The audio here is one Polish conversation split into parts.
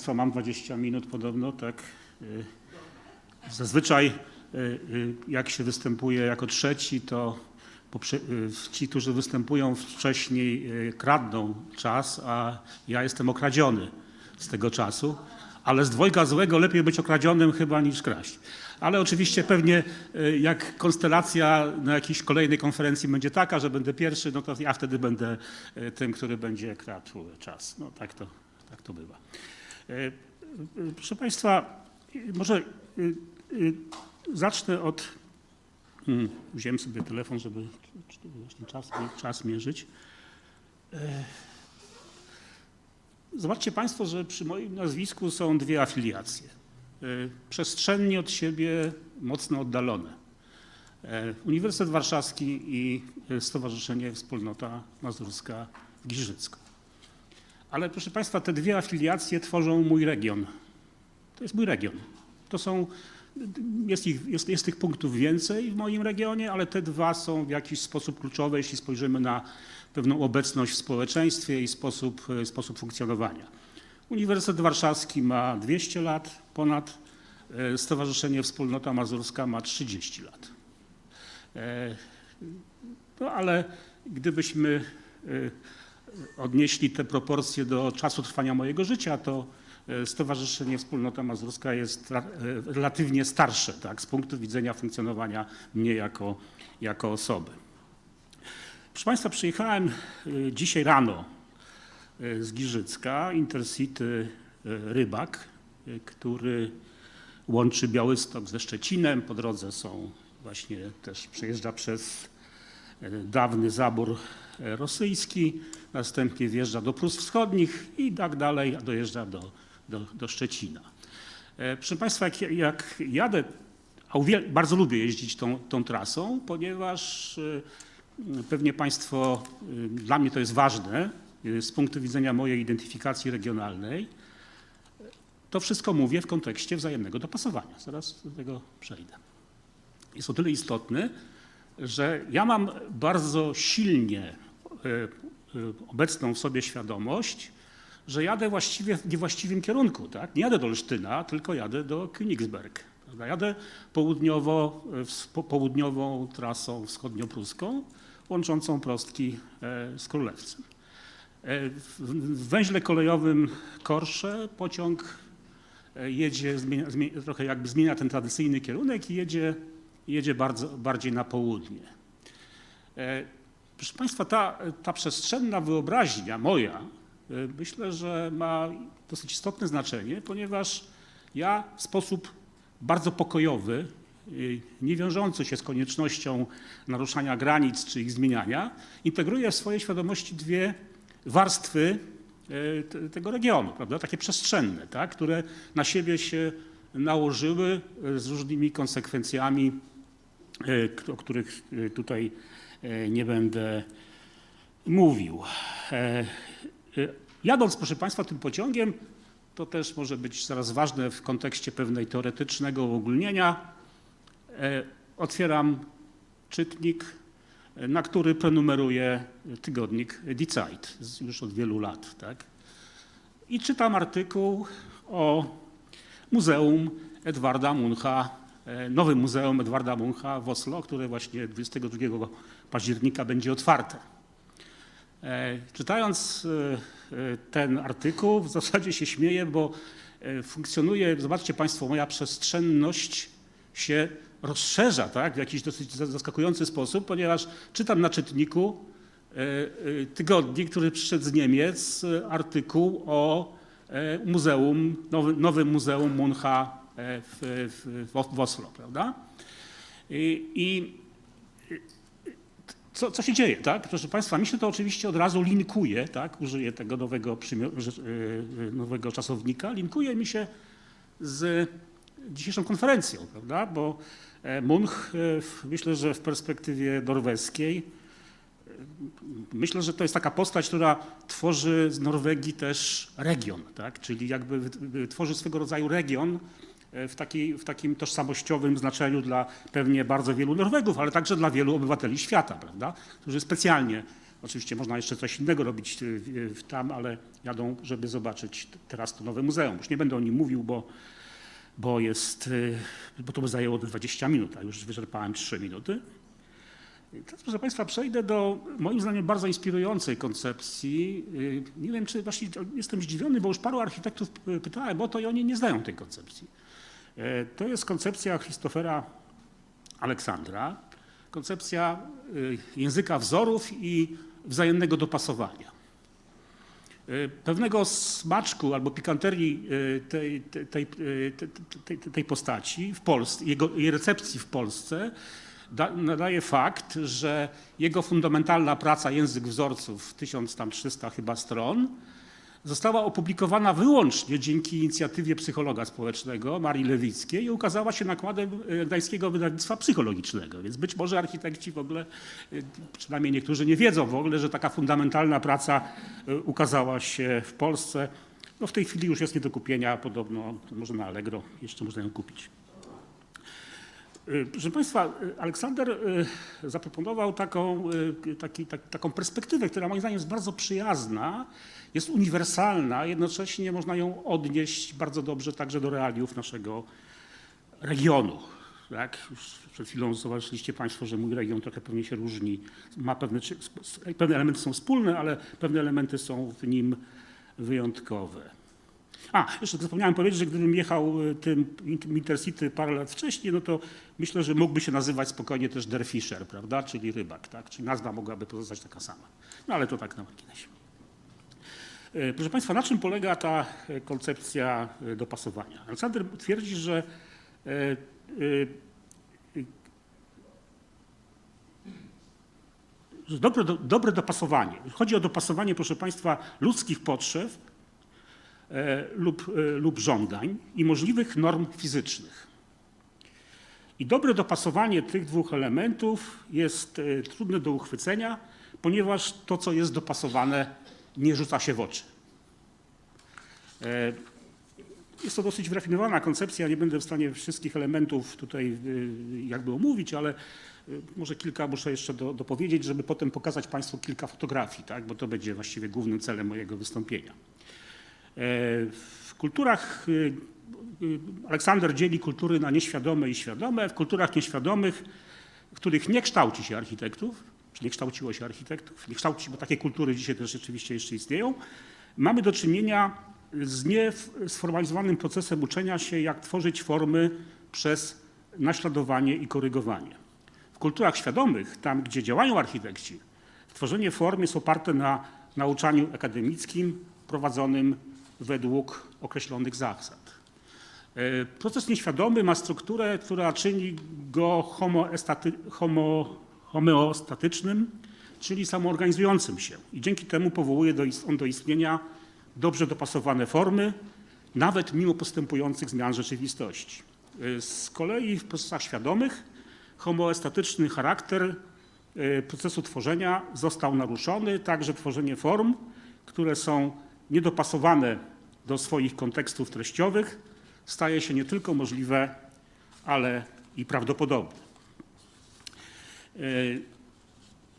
Państwa, mam 20 minut podobno, tak. Y, Zazwyczaj y, y, jak się występuje jako trzeci, to ci, którzy występują wcześniej kradną czas, a ja jestem okradziony z tego czasu. Ale z dwojga złego lepiej być okradzionym chyba niż kraść. Ale oczywiście pewnie jak konstelacja na jakiejś kolejnej konferencji będzie taka, że będę pierwszy, no to ja wtedy będę tym, który będzie kradł czas. No tak to, tak to bywa. E, e, Proszę Państwa, może e, zacznę od. Hmm, Wziąłem sobie telefon, żeby właśnie czas, czas mierzyć. Zobaczcie Państwo, że przy moim nazwisku są dwie afiliacje. Przestrzennie od siebie mocno oddalone. Uniwersytet Warszawski i Stowarzyszenie Wspólnota Mazurska w Giżycku. Ale proszę Państwa, te dwie afiliacje tworzą mój region. To jest mój region. To są, jest, ich, jest, jest tych punktów więcej w moim regionie, ale te dwa są w jakiś sposób kluczowe, jeśli spojrzymy na pewną obecność w społeczeństwie i sposób, e, sposób funkcjonowania. Uniwersytet Warszawski ma 200 lat ponad, e, Stowarzyszenie Wspólnota Mazurska ma 30 lat. E, No ale gdybyśmy odnieśli te proporcje do czasu trwania mojego życia, to e, Stowarzyszenie Wspólnota Mazurska jest e, relatywnie starsze tak, z punktu widzenia funkcjonowania mnie jako, jako osoby. Proszę Państwa, przyjechałem e, dzisiaj rano z Giżycka, Intercity Rybak, który łączy Białystok ze Szczecinem. Po drodze są właśnie też przejeżdża przez dawny zabór rosyjski, następnie wjeżdża do Prus Wschodnich i tak dalej, a dojeżdża do, do, do Szczecina. E, Proszę Państwa, jak, jak jadę, a bardzo lubię jeździć tą, tą trasą, ponieważ e, pewnie Państwo, e, dla mnie to jest ważne z punktu widzenia mojej identyfikacji regionalnej, to wszystko mówię w kontekście wzajemnego dopasowania. Zaraz do tego przejdę. Jest o tyle istotny, że ja mam bardzo silnie obecną w sobie świadomość, że jadę właściwie w niewłaściwym kierunku. Tak? Nie jadę do Olsztyna, tylko jadę do Königsberg. Prawda? Jadę południowo, po- południową trasą wschodniopruską, łączącą prostki e, z Królewcem. E, W węźle kolejowym Korsze pociąg e, jedzie, zmienia, trochę jakby zmienia ten tradycyjny kierunek i jedzie, jedzie bardzo, bardziej na południe. E, Proszę Państwa, ta, ta przestrzenna wyobraźnia moja, e, myślę, że ma dosyć istotne znaczenie, ponieważ ja w sposób bardzo pokojowy, y, nie wiążący się z koniecznością naruszania granic czy ich zmieniania, integruję w swojej świadomości dwie warstwy e, te- tego regionu, prawda? takie przestrzenne, tak? które na siebie się nałożyły e, z różnymi konsekwencjami, e, o których e, tutaj e, nie będę mówił. E, e, Jadąc, proszę Państwa, tym pociągiem, to też może być zaraz ważne w kontekście pewnej teoretycznego uogólnienia, e, otwieram czytnik, e, na który prenumeruję tygodnik Die Zeit już od wielu lat. Tak? I czytam artykuł o Muzeum Edwarda Muncha, e, nowym Muzeum Edwarda Muncha w Oslo, które właśnie 22 października będzie otwarte. E, Czytając e, e, ten artykuł, w zasadzie się śmieję, bo funkcjonuje, zobaczcie Państwo, moja przestrzenność się rozszerza tak, w jakiś dosyć za- zaskakujący sposób, ponieważ czytam na czytniku tygodnik, który przyszedł z Niemiec, artykuł o muzeum, nowy, nowym Muzeum Muncha w, w, w Oslo, prawda? I, i co, co się dzieje, tak? Proszę Państwa, mi się to oczywiście od razu linkuje, tak? Użyję tego nowego, że- yy, nowego czasownika. Linkuje mi się z dzisiejszą konferencją, prawda? Bo e, Munch, e, myślę, że w perspektywie norweskiej, e, myślę, że to jest taka postać, która tworzy z Norwegii też region, tak? Czyli jakby tworzy swego rodzaju region, e, w, takiej, w takim tożsamościowym znaczeniu dla pewnie bardzo wielu Norwegów, ale także dla wielu obywateli świata, prawda? którzy specjalnie Oczywiście można jeszcze coś innego robić y, y, tam, ale jadą, żeby zobaczyć teraz to nowe muzeum. Już nie będę o nim mówił, bo, bo jest, bo to by zajęło 20 minut, a już wyczerpałem 3 minuty. Teraz, proszę Państwa, przejdę do moim zdaniem bardzo inspirującej koncepcji. Nie wiem, czy właśnie jestem zdziwiony, bo już paru architektów pytałem o to i oni nie znają tej koncepcji. E, To jest koncepcja Christophera Aleksandra, koncepcja y, języka wzorów i wzajemnego dopasowania. Y, Pewnego smaczku albo pikanterii tej, tej, tej, tej, postaci w Polsce, jego, jej recepcji w Polsce da, nadaje fakt, że jego fundamentalna praca Język wzorców, 1300 chyba stron, została opublikowana wyłącznie dzięki inicjatywie psychologa społecznego Marii Lewickiej i ukazała się nakładem e, Gdańskiego Wydawnictwa Psychologicznego. Więc być może architekci w ogóle, e, przynajmniej niektórzy nie wiedzą w ogóle, że taka fundamentalna praca e, ukazała się w Polsce. No w tej chwili już jest nie do kupienia, podobno może na Allegro jeszcze można ją kupić. Proszę Państwa, Aleksander zaproponował taką, taki, tak, taką perspektywę, która moim zdaniem jest bardzo przyjazna, jest uniwersalna, jednocześnie można ją odnieść bardzo dobrze także do realiów naszego regionu. Tak? Już przed chwilą zobaczyliście Państwo, że mój region trochę pewnie się różni. Ma pewne, pewne elementy są wspólne, ale pewne elementy są w nim wyjątkowe. A, jeszcze zapomniałem powiedzieć, że gdybym jechał y, tym Intercity parę lat wcześniej, no to myślę, że mógłby się nazywać spokojnie też Der Fischer, prawda, czyli rybak, tak? Czyli nazwa mogłaby pozostać taka sama. No ale to tak na marginesie. Y, Proszę Państwa, na czym polega ta y, koncepcja y, dopasowania? Aleksander twierdzi, że dobre, do- dobre dopasowanie, chodzi o dopasowanie, proszę Państwa, ludzkich potrzeb e, lub, e, lub żądań i możliwych norm fizycznych. I dobre dopasowanie tych dwóch elementów jest e, trudne do uchwycenia, ponieważ to, co jest dopasowane, nie rzuca się w oczy. E, Jest to dosyć wyrafinowana koncepcja, nie będę w stanie wszystkich elementów tutaj y, jakby omówić, ale y, może kilka muszę jeszcze do, dopowiedzieć, żeby potem pokazać Państwu kilka fotografii, tak? bo to będzie właściwie głównym celem mojego wystąpienia. E, W kulturach Aleksander dzieli kultury na nieświadome i świadome. W kulturach nieświadomych, w których nie kształci się architektów, nie kształciło się architektów, nie kształci, bo takie kultury dzisiaj też rzeczywiście jeszcze istnieją, mamy do czynienia z niesformalizowanym procesem uczenia się, jak tworzyć formy przez naśladowanie i korygowanie. W kulturach świadomych, tam gdzie działają architekci, tworzenie form jest oparte na nauczaniu akademickim prowadzonym według określonych zasad. E, Proces nieświadomy ma strukturę, która czyni go homoestaty, homo, homeostatycznym, czyli samoorganizującym się. I dzięki temu powołuje do, on do istnienia dobrze dopasowane formy, nawet mimo postępujących zmian rzeczywistości. E, Z kolei w procesach świadomych homoestatyczny charakter e, procesu tworzenia został naruszony, także tworzenie form, które są niedopasowane do swoich kontekstów treściowych, staje się nie tylko możliwe, ale i prawdopodobne. E,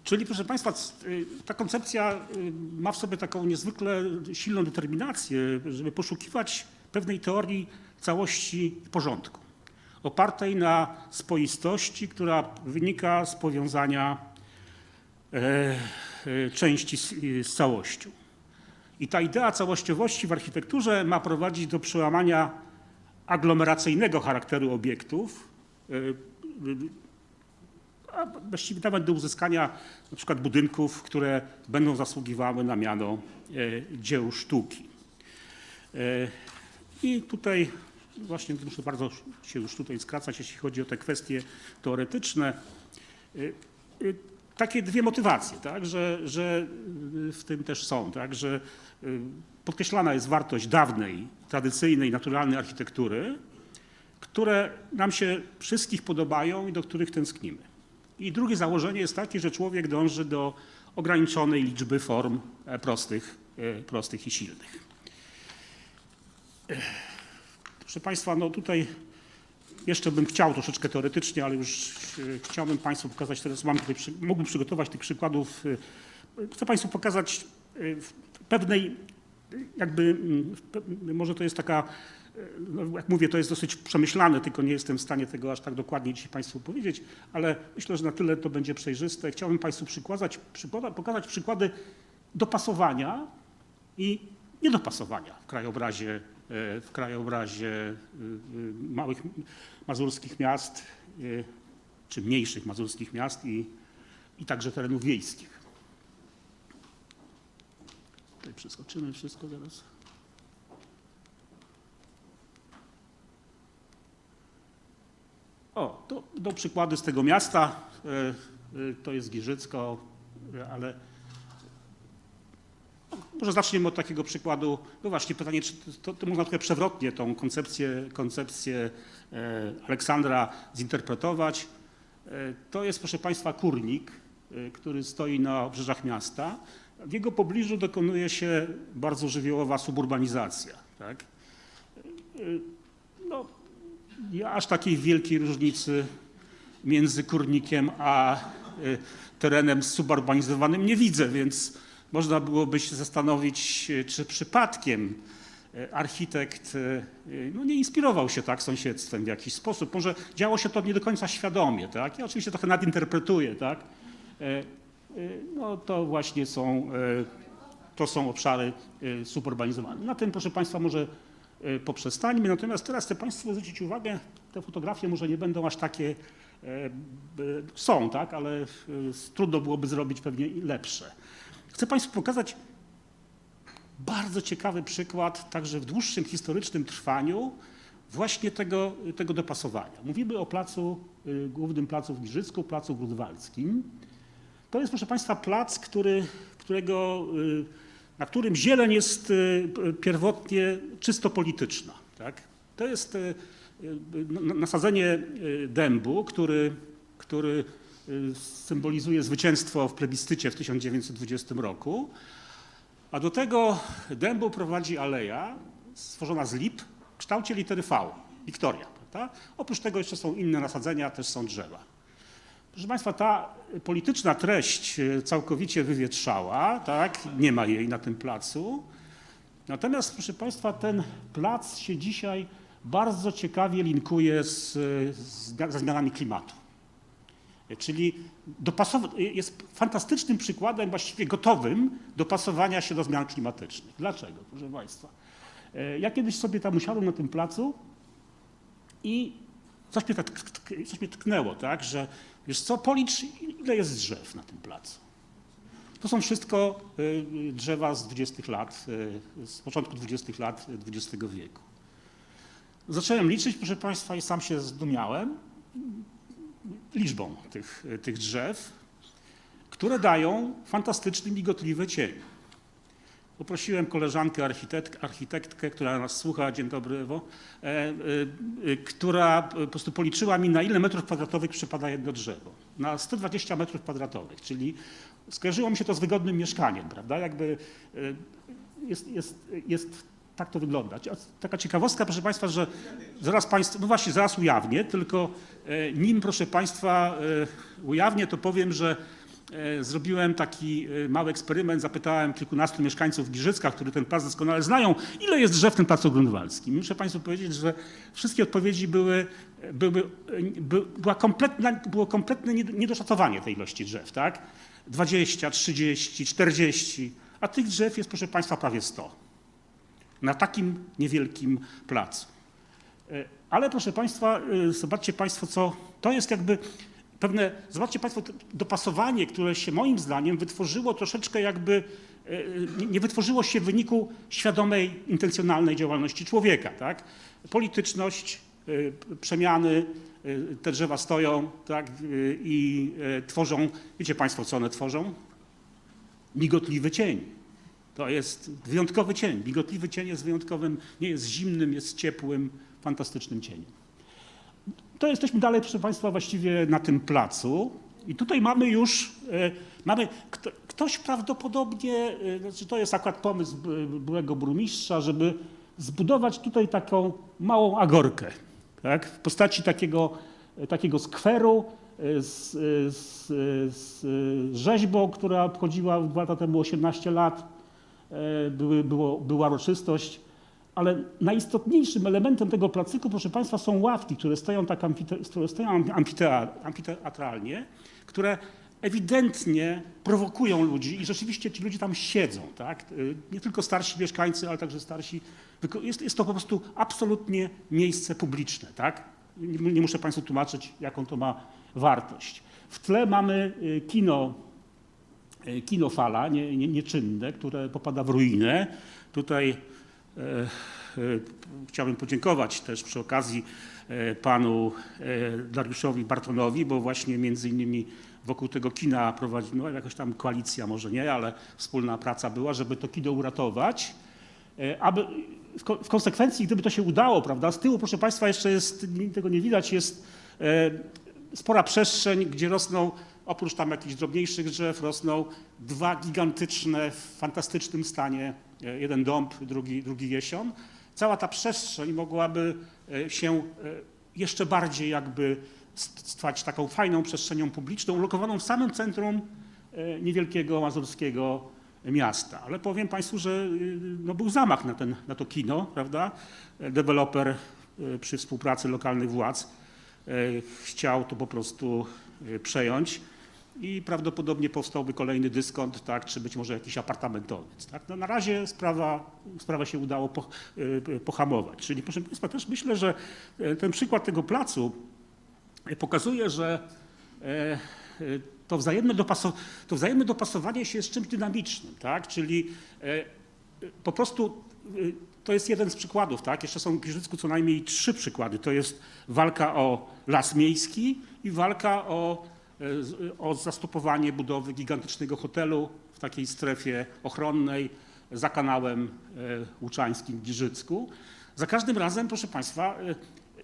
Czyli, proszę Państwa, y, ta koncepcja y, ma w sobie taką niezwykle silną determinację, żeby poszukiwać pewnej teorii całości i porządku, opartej na spoistości, która wynika z powiązania e, e, części z, całością. I ta idea całościowości w architekturze ma prowadzić do przełamania aglomeracyjnego charakteru obiektów, a właściwie nawet do uzyskania na przykład budynków, które będą zasługiwały na miano e, dzieł sztuki. E, I tutaj właśnie muszę bardzo się już tutaj skracać, jeśli chodzi o te kwestie teoretyczne. E, Takie dwie motywacje, tak, że, że w tym też są, tak, że podkreślana jest wartość dawnej, tradycyjnej, naturalnej architektury, które nam się wszystkich podobają i do których tęsknimy. I drugie założenie jest takie, że człowiek dąży do ograniczonej liczby form e, prostych, e, prostych i silnych. Proszę Państwa, no tutaj jeszcze bym chciał troszeczkę teoretycznie, ale już e, chciałbym Państwu pokazać teraz, mam tutaj, mógłbym przygotować tych przykładów chcę Państwu pokazać w pewnej, jakby, mm, może to jest taka, no jak mówię, to jest dosyć przemyślane, tylko nie jestem w stanie tego aż tak dokładnie dzisiaj Państwu powiedzieć, ale myślę, że na tyle to będzie przejrzyste. Chciałbym Państwu przykładać, przykłada, pokazać przykłady dopasowania i niedopasowania w krajobrazie, y, w krajobrazie y, y, małych mazurskich miast, czy mniejszych mazurskich miast i, i także terenów wiejskich. Tutaj przeskoczymy wszystko zaraz. O, to będą przykłady z tego miasta. E, e, To jest Giżycko, ale może zaczniemy od takiego przykładu. No właśnie pytanie, czy to, to można trochę przewrotnie tą koncepcję, koncepcję e, Aleksandra zinterpretować. To jest, proszę Państwa, kurnik, który stoi na obrzeżach miasta. W jego pobliżu dokonuje się bardzo żywiołowa suburbanizacja. Tak? Ja aż takiej wielkiej różnicy między kurnikiem a e, terenem suburbanizowanym nie widzę, więc można byłoby się zastanowić, e, czy przypadkiem e, architekt no nie inspirował się tak sąsiedztwem w jakiś sposób. Może działo się to nie do końca świadomie. Tak? Ja oczywiście trochę nadinterpretuję. Tak? No to właśnie są, to są obszary suburbanizowane. Na tym, proszę Państwa, może poprzestańmy. Natomiast teraz chcę Państwu zwrócić uwagę, te fotografie może nie będą aż takie, e, są, tak, ale e, trudno byłoby zrobić pewnie lepsze. Chcę Państwu pokazać bardzo ciekawy przykład, także w dłuższym historycznym trwaniu, właśnie tego, tego dopasowania. Mówimy o placu, y, głównym placu w Giżycku, placu grunwaldzkim. To jest, proszę Państwa, plac, który, którego, y, na którym zieleń jest y, pierwotnie czysto polityczna. Tak? To jest y, y, nasadzenie dębu, który, który symbolizuje zwycięstwo w plebiscycie w 1920 roku. A do tego dębu prowadzi aleja stworzona z lip w kształcie litery V, Wiktoria. Oprócz tego jeszcze są inne nasadzenia, też są drzewa. Proszę Państwa, ta polityczna treść e, całkowicie wywietrzała, tak? nie ma jej na tym placu. Natomiast, proszę Państwa, ten plac się dzisiaj bardzo ciekawie linkuje z, z, ze zmianami klimatu. Czyli dopasow- jest fantastycznym przykładem, właściwie gotowym dopasowania się do zmian klimatycznych. Dlaczego, proszę Państwa? E, Ja kiedyś sobie tam usiadłem na tym placu i coś mnie, tak, coś mnie tknęło, tak, że wiesz co, policz ile jest drzew na tym placu. To są wszystko y, drzewa z 20 lat, y, z początku 20 lat XX wieku. Zacząłem liczyć, proszę Państwa, i sam się zdumiałem liczbą tych, tych drzew, które dają fantastyczny, migotliwy cień. Poprosiłem koleżankę architekt, architektkę, która nas słucha, dzień dobry Ewo, e, e, e, która po prostu policzyła mi na ile metrów kwadratowych przypada jedno drzewo. Na 120 metrów kwadratowych, czyli skojarzyło mi się to z wygodnym mieszkaniem, prawda? Jakby e, jest, jest, jest tak to wygląda. Taka ciekawostka, proszę Państwa, że zaraz Państwu, no właśnie, zaraz ujawnię, tylko e, nim, proszę Państwa, e, ujawnię, to powiem, że zrobiłem taki e, mały eksperyment, zapytałem kilkunastu mieszkańców Giżycka, którzy ten plac doskonale znają, ile jest drzew w tym placu grunwaldzkim. Muszę Państwu powiedzieć, że wszystkie odpowiedzi były, były, by, była kompletna, było kompletne nied- niedoszacowanie tej ilości drzew, tak? 20, 30, 40, a tych drzew jest, proszę Państwa, prawie 100 na takim niewielkim placu. E, Ale proszę Państwa, e, zobaczcie Państwo, co to jest jakby pewne, zobaczcie Państwo, dopasowanie, które się moim zdaniem wytworzyło troszeczkę jakby, e, nie- wytworzyło się w wyniku świadomej, intencjonalnej działalności człowieka. Tak? Polityczność, e, przemiany, e, te drzewa stoją tak, i tworzą, wiecie Państwo, co one tworzą? Migotliwy cień. To jest wyjątkowy cień. Migotliwy cień jest wyjątkowym, nie jest zimnym, jest ciepłym, fantastycznym cieniem. To jesteśmy dalej, proszę Państwa, właściwie na tym placu. I tutaj mamy już, e, mamy, kto, ktoś prawdopodobnie, e, znaczy to jest akurat pomysł by- byłego burmistrza, żeby zbudować tutaj taką małą agorkę, tak, w postaci takiego, e, takiego skweru, z, z, z rzeźbą, która obchodziła dwa lata temu 18 lat. Były, było, była uroczystość. Ale najistotniejszym elementem tego placyku, proszę Państwa, są ławki, które stoją tak amfiteatralnie, które ewidentnie prowokują ludzi i rzeczywiście ci ludzie tam siedzą. Tak? Y, Nie tylko starsi mieszkańcy, ale także starsi. Jest, jest to po prostu absolutnie miejsce publiczne. Tak? Nie, nie muszę Państwu tłumaczyć, jaką to ma wartość. W tle mamy y, kino e, kinofala nie, nie, nieczynne, które popada w ruinę. Tutaj chciałbym podziękować też przy okazji e, panu e, Dariuszowi Bartonowi, bo właśnie między innymi wokół tego kina prowadzi, no jakaś tam koalicja może nie, ale wspólna praca była, żeby to kino uratować. E, Aby w, ko- w konsekwencji, gdyby to się udało, prawda, z tyłu, proszę Państwa, jeszcze jest, tego nie widać, jest e, spora przestrzeń, gdzie rosną, oprócz tam jakichś drobniejszych drzew, rosną dwa gigantyczne, w fantastycznym stanie, e, jeden dąb, drugi, drugi jesion. Cała ta przestrzeń mogłaby e, się e, jeszcze bardziej jakby st- stać taką fajną przestrzenią publiczną, ulokowaną w samym centrum e, niewielkiego mazurskiego miasta. Ale powiem Państwu, że no, był zamach na, ten, na to kino, prawda? E, Deweloper przy współpracy lokalnych władz e, chciał to po prostu e, przejąć i prawdopodobnie powstałby kolejny dyskont, tak, czy być może jakiś apartamentowiec. Tak? No, na razie sprawa, sprawę się udało po, e, pohamować. Czyli proszę Państwa, też myślę, że e, ten przykład tego placu e, pokazuje, że e, to wzajemne, to wzajemne dopasowanie się jest czymś dynamicznym, tak? czyli po prostu to jest jeden z przykładów, tak? jeszcze są w Giżycku co najmniej trzy przykłady. To jest walka o las miejski i walka o, o zastopowanie budowy gigantycznego hotelu w takiej strefie ochronnej za kanałem e, łuczańskim w Giżycku. Za każdym razem, proszę Państwa, e,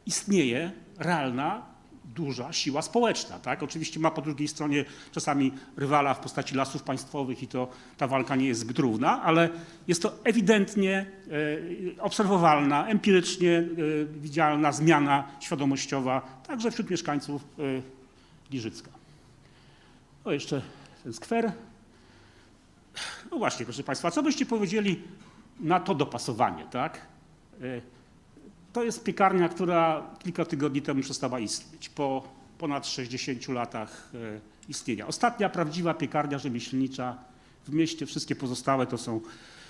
istnieje realna, duża siła społeczna. Tak? Oczywiście ma po drugiej stronie czasami rywala w postaci lasów państwowych i to ta walka nie jest zbyt równa, ale jest to ewidentnie e, obserwowalna, empirycznie e, widzialna zmiana świadomościowa także wśród mieszkańców e, Giżycka. O, jeszcze ten skwer. No właśnie, proszę Państwa, co byście powiedzieli na to dopasowanie, tak? E, To jest piekarnia, która kilka tygodni temu przestała istnieć, po ponad 60 latach e, istnienia. Ostatnia prawdziwa piekarnia rzemieślnicza w mieście, wszystkie pozostałe to są,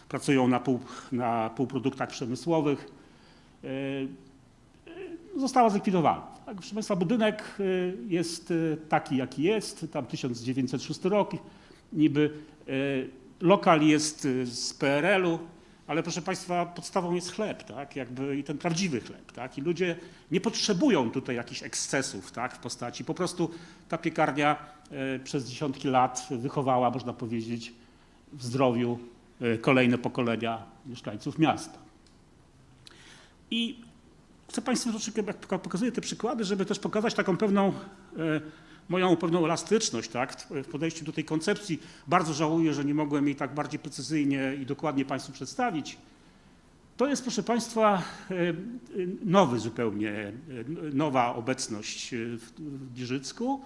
pracują na, pół, na półproduktach przemysłowych. E, Została zlikwidowana. Tak, proszę Państwa, budynek e, jest e, taki, jaki jest, tam 1906 rok, niby e, lokal jest z PRL-u, ale proszę Państwa, podstawą jest chleb, tak? Jakby i ten prawdziwy chleb, tak? I ludzie nie potrzebują tutaj jakichś ekscesów, tak? W postaci. Po prostu ta piekarnia przez dziesiątki lat wychowała, można powiedzieć, w zdrowiu kolejne pokolenia mieszkańców miasta. I chcę Państwu pokazuję te przykłady, żeby też pokazać taką pewną, e, moją pewną elastyczność tak, w- podejściu do tej koncepcji. Bardzo żałuję, że nie mogłem jej tak bardziej precyzyjnie i dokładnie Państwu przedstawić. To jest, proszę Państwa, e, e, nowy zupełnie, nowa obecność w Giżycku.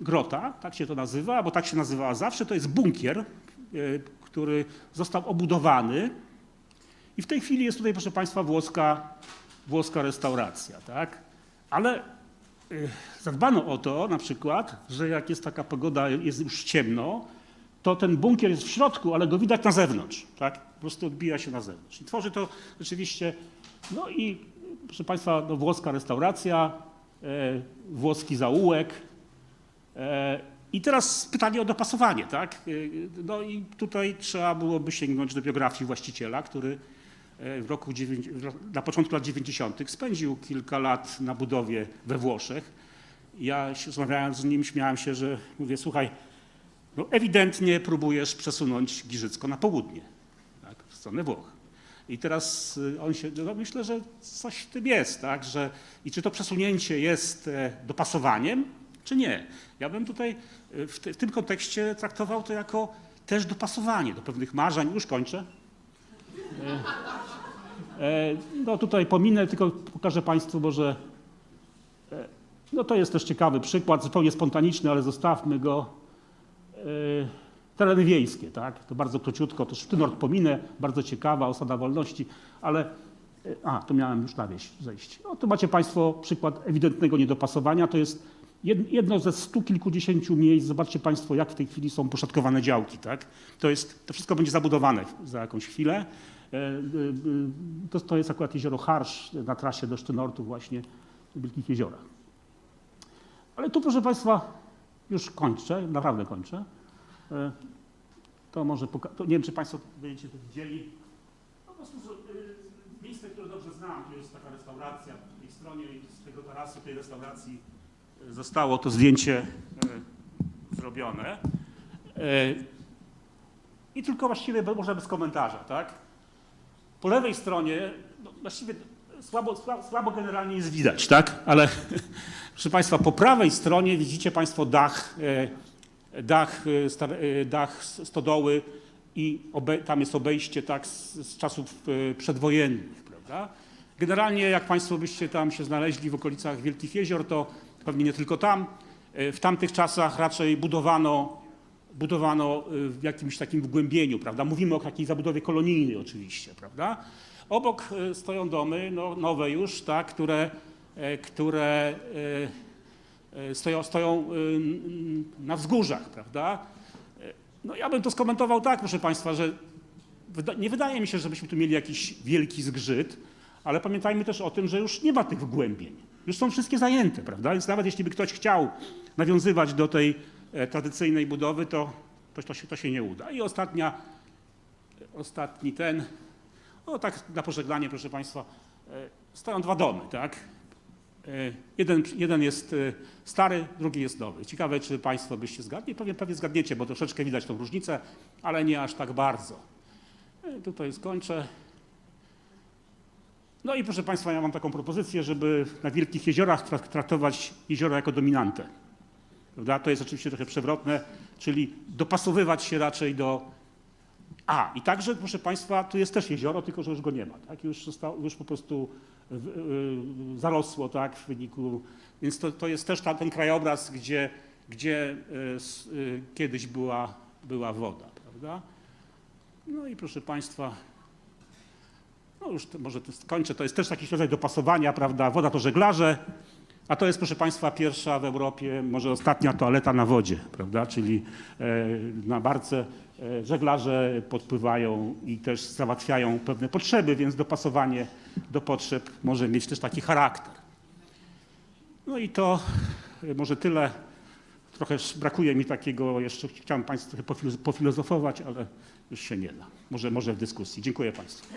Grota, tak się to nazywa, bo tak się nazywała zawsze. To jest bunkier, który został obudowany i w tej chwili jest tutaj, proszę Państwa, włoska, włoska restauracja, tak? Ale y, zadbano o to na przykład, że jak jest taka pogoda, jest już ciemno, to ten bunkier jest w środku, ale go widać na zewnątrz, tak? Po prostu odbija się na zewnątrz. I tworzy to rzeczywiście, no i proszę Państwa, no, włoska restauracja, e, włoski zaułek, E, I teraz pytanie o dopasowanie, tak? E, No i tutaj trzeba byłoby sięgnąć do biografii właściciela, który w roku, na początku lat 90. spędził kilka lat na budowie we Włoszech. Ja się rozmawiałem z nim, śmiałem się, że mówię, słuchaj, no ewidentnie próbujesz przesunąć Giżycko na południe, tak? w stronę Włoch. I teraz y, on się, no myślę, że coś w tym jest, tak, że i czy to przesunięcie jest e, dopasowaniem, czy nie. Ja bym tutaj e, w, te, w tym kontekście traktował to jako też dopasowanie do pewnych marzeń. Już kończę. E, e, no tutaj pominę, tylko pokażę Państwu może e, No to jest też ciekawy przykład, zupełnie spontaniczny, ale zostawmy go. Yy, tereny wiejskie, tak? To bardzo króciutko, to Sztynort pominę, bardzo ciekawa, osada wolności, ale a, tu miałem już na wieś zejść. No tu macie Państwo przykład ewidentnego niedopasowania. To jest jed- jedno ze stu kilkudziesięciu miejsc. Zobaczcie Państwo, jak w tej chwili są poszatkowane działki, tak? To jest, to wszystko będzie zabudowane za jakąś chwilę. E, e, To, to jest akurat jezioro Harsz na trasie do Sztynortu właśnie w Wielkich Jeziorach. Ale tu, proszę Państwa, już kończę, naprawdę kończę. E, To może to nie wiem, czy Państwo będziecie to widzieli. Po prostu miejsce, które dobrze znam, tu jest taka restauracja po tej stronie z tego tarasu tej restauracji zostało to zdjęcie zrobione. I tylko właściwie może bez komentarza, tak? Po lewej stronie, no właściwie słabo, słabo, słabo generalnie jest widać, tak? Ale proszę Państwa, po prawej stronie widzicie Państwo dach, e, dach, e, e, dach stodoły i obe, tam jest obejście tak z, z czasów przedwojennych, prawda? Generalnie jak Państwo byście tam się znaleźli w okolicach Wielkich Jezior, to pewnie nie tylko tam, w tamtych czasach raczej budowano budowano y, w jakimś takim wgłębieniu, prawda? Mówimy o takiej zabudowie kolonijnej oczywiście, prawda? Obok y, stoją domy, no, nowe już, tak, które, e, które e, e, stoją, stoją y, na wzgórzach, prawda? No ja bym to skomentował tak, proszę Państwa, że nie wydaje mi się, żebyśmy tu mieli jakiś wielki zgrzyt, ale pamiętajmy też o tym, że już nie ma tych wgłębień. Już są wszystkie zajęte, prawda? Więc nawet jeśli by ktoś chciał nawiązywać do tej tradycyjnej budowy, to, to, to, się, to się nie uda. I ostatnia, ostatni ten, o tak na pożegnanie, proszę Państwa, e, stoją dwa domy, tak? E, Jeden, jeden jest e, stary, drugi jest nowy. Ciekawe, czy Państwo byście zgadli. Pewnie, pewnie zgadniecie, bo troszeczkę widać tą różnicę, ale nie aż tak bardzo. E, Tutaj skończę. No i proszę Państwa, ja mam taką propozycję, żeby na Wielkich Jeziorach trak- traktować jezioro jako dominantę. Prawda? To jest oczywiście trochę przewrotne, czyli dopasowywać się raczej do. A, i także, proszę Państwa, tu jest też jezioro, tylko że już go nie ma. Tak? Już, zostało, już po prostu zarosło tak, w wyniku. Więc to, to jest też ta, ten krajobraz, gdzie, gdzie s- y, kiedyś była, była woda. Prawda? No i proszę Państwa, no już to, może to skończę, to jest też taki rodzaj dopasowania, prawda? Woda to żeglarze, a to jest, proszę Państwa, pierwsza w Europie, może ostatnia toaleta na wodzie, prawda? Czyli e, na barce e, żeglarze podpływają i też załatwiają pewne potrzeby, więc dopasowanie do potrzeb może mieć też taki charakter. No i to e, może tyle. Trochę brakuje mi takiego, jeszcze chciałem Państwu trochę pofilo- pofilozofować, ale już się nie da. Może, może w dyskusji. Dziękuję Państwu.